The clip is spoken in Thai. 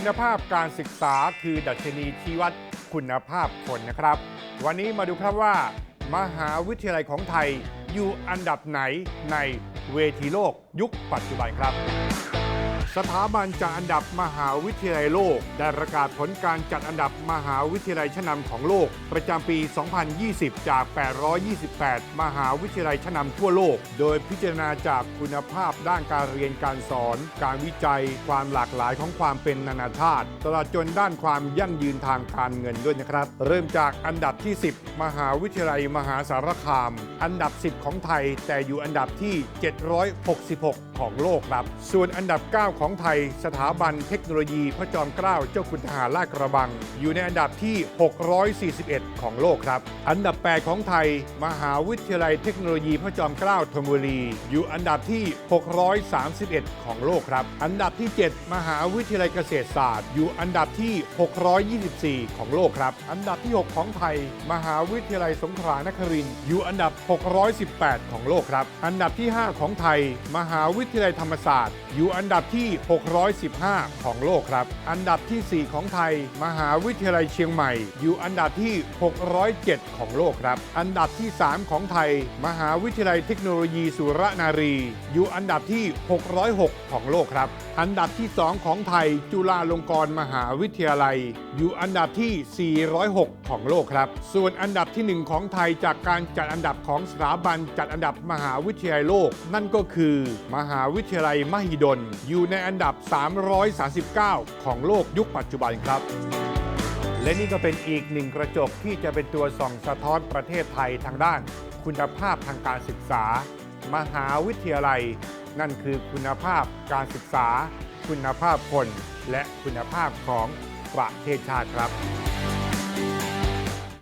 คุณภาพการศึกษาคือดัชนีชี้วัดคุณภาพคนนะครับ วันนี้มาดูครับว่า มหาวิทยาลัยของไทยอยู่อันดับไหนในเวทีโลกยุคปัจจุบันครับ สถาบันจัดอันดับมหาวิทยาลัยโลก ได้ประกาศผลการจัดอันดับมหาวิทยาลัยชั้นนำของโลก ประจำปี 2020 จาก 828 มหาวิทยาลัยชั้นนำทั่วโลก โดยพิจารณาจากคุณภาพด้านการเรียนการสอน การวิจัย ความหลากหลายของความเป็นนานาชาติตลอดจนด้านความยั่งยืนทางการเงินด้วยนะครับ เริ่มจากอันดับที่ 10 มหาวิทยาลัยมหาสารคาม อันดับ 10 ของไทย แต่อยู่อันดับที่ 766 ของโลกครับ ส่วนอันดับ 9ของไทย สถาบันเทคโนโลยีพระจอมเกล้าเจ้าคุณทหารลาดกระบัง อยู่ในอันดับที่ 641 ของโลกครับ อันดับ 8 ของไทย มหาวิทยาลัยเทคโนโลยีพระจอมเกล้าธนบุรี อยู่อันดับที่ 631 ของโลกครับ อันดับที่ 7 มหาวิทยาลัยเกษตรศาสตร์ อยู่อันดับที่ 624 ของโลกครับ อันดับที่ 6 ของไทย มหาวิทยาลัยสงขลานครินทร์อยู่อันดับ 618 ของโลกครับ อันดับที่ 5 ของไทย มหาวิทยาลัยธรรมศาสตร์ อยู่อันดับที่615 ของโลกครับ อันดับที่ 4 ของไทย มหาวิทยาลัยเชียงใหม่ อยู่อันดับที่ 607 ของโลกครับ อันดับที่ 3 ของไทย มหาวิทยาลัยเทคโนโลยีสุรนารี อยู่อันดับที่ 606 ของโลกครับ อันดับที่ 2 ของไทย จุฬาลงกรณ์มหาวิทยาลัย อยู่อันดับที่ 406 ของโลกครับ ส่วนอันดับที่ 1 ของไทยจากการจัดอันดับของสถาบันจัดอันดับมหาวิทยาลัยโลก นั่นก็คือ มหาวิทยาลัยมหิดลอยู่ในอันดับ 339 ของโลกยุคปัจจุบันครับ และนี่ก็เป็นอีกหนึ่งกระจกที่จะเป็นตัวส่องสะท้อนประเทศไทยทางด้าน คุณภาพทางการศึกษา มหาวิทยาลัย นั่นคือคุณภาพการศึกษา คุณภาพคน และคุณภาพของประเทศชาติครับ